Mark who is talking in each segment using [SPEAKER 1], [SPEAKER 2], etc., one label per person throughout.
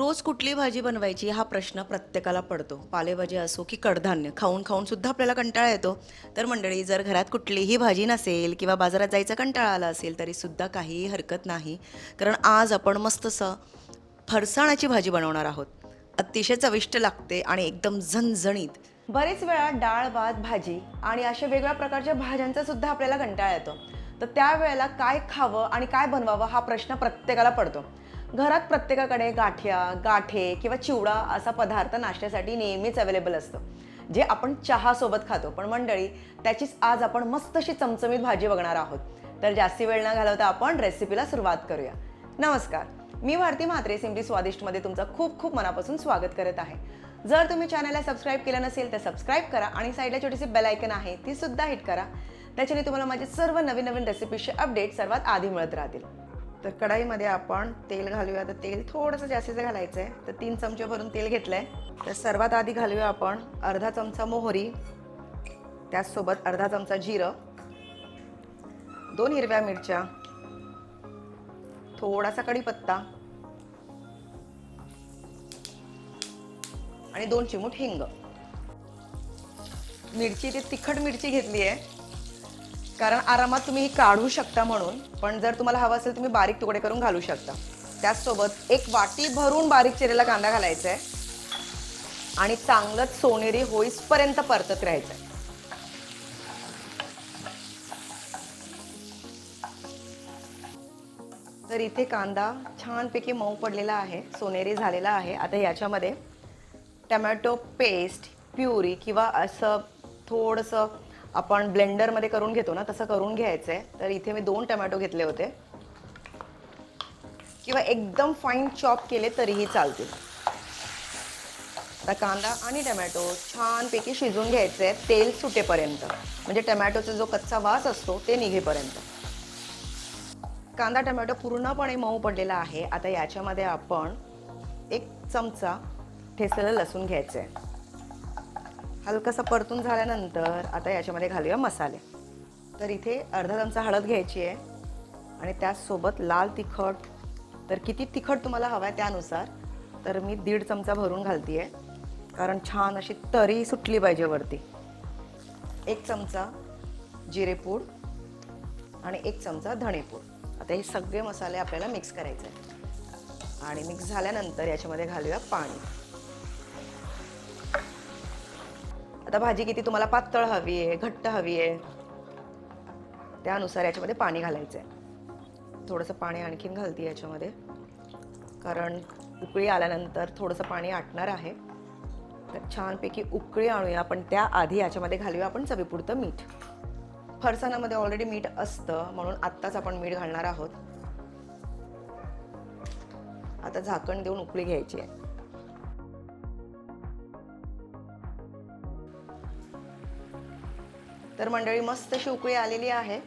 [SPEAKER 1] रोज कुठली भाजी बनवायची हा प्रश्न प्रत्येकाला पडतो. पालेभाजी असो की कडधान्य खाऊन खाऊन सुद्धा आपल्याला कंटाळा येतो. तर मंडळी जर घरात कुठलीही भाजी नसेल किंवा बाजारात जायचा कंटाळा आला असेल तरी सुद्धा काहीही हरकत नाही. कारण आज आपण मस्तसं फरसाणाची भाजी बनवणार आहोत. अतिशय चविष्ट लागते आणि एकदम झणझणीत. बरेच वेळा डाळ भात भाजी आणि अशा वेगळ्या प्रकारच्या भाज्यांचा सुद्धा आपल्याला कंटाळा येतो. तर त्यावेळेला काय खावं आणि काय बनवावं हा प्रश्न प्रत्येकाला पडतो. घरात प्रत्येकाकडे गाठ्या गाठे किंवा चिवडा असा पदार्थ नाश्त्यासाठी नेहमीच अवेलेबल असतो. जे आपण चहासोबत खातो. पण मंडळी त्याचीच आज आपण मस्त अशी चमचमीत भाजी बघणार आहोत. तर जास्ती वेळ न घालवता आपण रेसिपीला सुरुवात करूया. नमस्कार. मी भारती म्हात्रे सिमटी स्वादिष्टमध्ये तुमचं खूप खूप मनापासून स्वागत करत आहे. जर तुम्ही चॅनलला सबस्क्राईब केलं नसेल तर सबस्क्राईब करा आणि साईडला छोटीशी बेल आयकन आहे ती सुद्धा हिट करा. त्याच्याने तुम्हाला माझे सर्व नवीन नवीन रेसिपीचे अपडेट सर्वात आधी मिळत राहतील. तर कढाईमध्ये आपण तेल घालूया. तर तेल थोडंसं जास्तीचं घालायचं आहे तर तीन चमचे भरून तेल घेतलं आहे तर सर्वात आधी घालूया आपण अर्धा चमचा मोहरी. त्याचसोबत अर्धा चमचा जिरं. दोन हिरव्या मिरच्या. थोडासा कढीपत्ता. आणि दोन चिमूट हिंग. मिरची ती तिखट मिरची घेतली आहे कारण आरामात तुम्ही ही काढू शकता म्हणून पण जर तुम्हाला हवं असेल तुम्ही बारीक तुकडे करून घालू शकता. त्याचसोबत एक वाटी भरून बारीक चिरेला कांदा घालायचा आहे आणि चांगलंच सोनेरी होईसपर्यंत परतत राहायचं आहे तर इथे कांदा छानपैकी मऊ पडलेला आहे सोनेरी झालेला आहे. आता याच्यामध्ये टमॅटो पेस्ट प्युरी किंवा असं थोडंसं आपण ब्लेंडरमध्ये करून घेतो ना तसं करून घ्यायचं आहे तर इथे मी दोन टमॅटो घेतले होते. किंवा एकदम फाईन चॉप केले तरीही चालतील. आता कांदा आणि टमॅटो छानपैकी शिजून घ्यायचे आहे तेल सुटेपर्यंत. म्हणजे टमॅटोचा जो कच्चा वास असतो ते निघेपर्यंत. कांदा टमॅटो पूर्णपणे मऊ पडलेला आहे. आता याच्यामध्ये आपण एक चमचा ठेसलेलं लसूण घ्यायचं आहे हलकंसं परतून झाल्यानंतर आता याच्यामध्ये घालूया मसाले. तर इथे अर्धा चमचा हळद घ्यायची आहे. आणि त्याचसोबत लाल तिखट. तर किती तिखट तुम्हाला हवं आहे त्यानुसार तर मी दीड चमचा भरून घालते आहे कारण छान अशी तरी सुटली पाहिजे वरती. एक चमचा जिरेपूड आणि एक चमचा धणेपूड. आता हे सगळे मसाले आपल्याला मिक्स करायचे आहेत. आणि मिक्स झाल्यानंतर याच्यामध्ये घालूया पाणी. आता भाजी किती तुम्हाला पातळ हवी आहे घट्ट हवी आहे. त्यानुसार याच्यामध्ये पाणी घालायचं आहे थोडंसं पाणी आणखीन घालते याच्यामध्ये. कारण उकळी आल्यानंतर थोडंसं पाणी आटणार आहे. तर छानपैकी उकळी आणूया पण त्याआधी याच्यामध्ये घालूया आपण चवीपुरतं मीठ. फरसाणामध्ये ऑलरेडी मीठ असतं म्हणून आत्ताच आपण मीठ घालणार आहोत. आता झाकण देऊन उकळी घ्यायची आहे. तर मंडळी मस्त अशी उकळी आलेली आहे.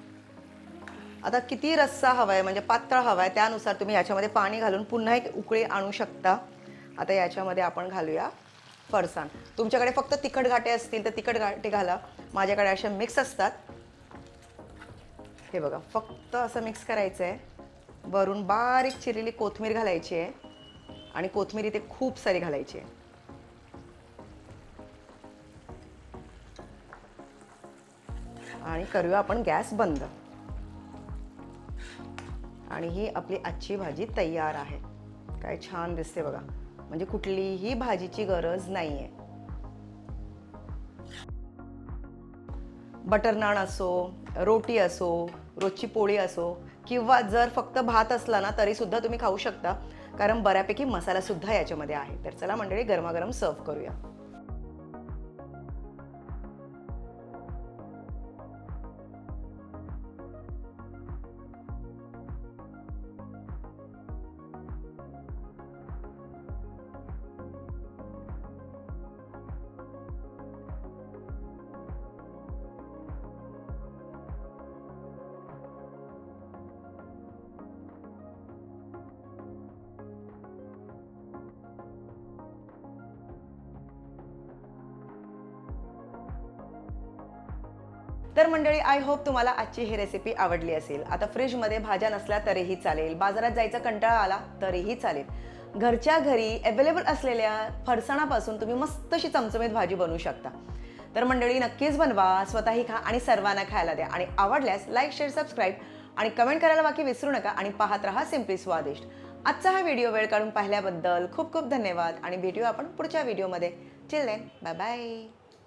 [SPEAKER 1] आता किती रस्सा हवा आहे म्हणजे पातळ आहे त्यानुसार तुम्ही याच्यामध्ये पाणी घालून पुन्हा एक उकळी आणू शकता. आता याच्यामध्ये आपण घालूया फरसाण. तुमच्याकडे फक्त तिखट घाटे असतील तर तिखट घाटे घाला. माझ्याकडे अशा मिक्स असतात. हे बघा फक्त असं मिक्स करायचं आहे वरून बारीक चिरलेली कोथमीर घालायची आहे. आणि कोथमीर इथे खूप सारी घालायची आहे. आणि करूया आपण गॅस बंद. आणि ही आपली आजची भाजी तयार आहे. काय छान दिसते बघा. म्हणजे कुठलीही भाजीची गरज नाही आहे बटर नान असो रोटी असो रोजची पोळी असो किंवा जर फक्त भात असला ना तरी सुद्धा तुम्ही खाऊ शकता. कारण बऱ्यापैकी मसाला सुद्धा याच्यामध्ये आहे. तर चला मंडळी गरमागरम सर्व करूया. तर मंडळी आय होप तुम्हाला आजची ही रेसिपी आवडली असेल. आता फ्रीजमध्ये भाज्या नसल्या तरीही चालेल. बाजारात जायचा कंटाळा आला तरीही चालेल. घरच्या घरी अवेलेबल असलेल्या फरसाणापासून तुम्ही मस्त अशी चमचमीत भाजी बनवू शकता. तर मंडळी नक्कीच बनवा. स्वतःही खा आणि सर्वांना खायला द्या. आणि आवडल्यास लाईक शेअर सबस्क्राईब आणि कमेंट करायला बाकी विसरू नका आणि पाहत राहा सिम्पली स्वादिष्ट आजचा हा व्हिडिओ वेळ काढून पाहिल्याबद्दल खूप खूप धन्यवाद. आणि भेटूया आपण पुढच्या व्हिडिओमध्ये चिल देन बाय बाय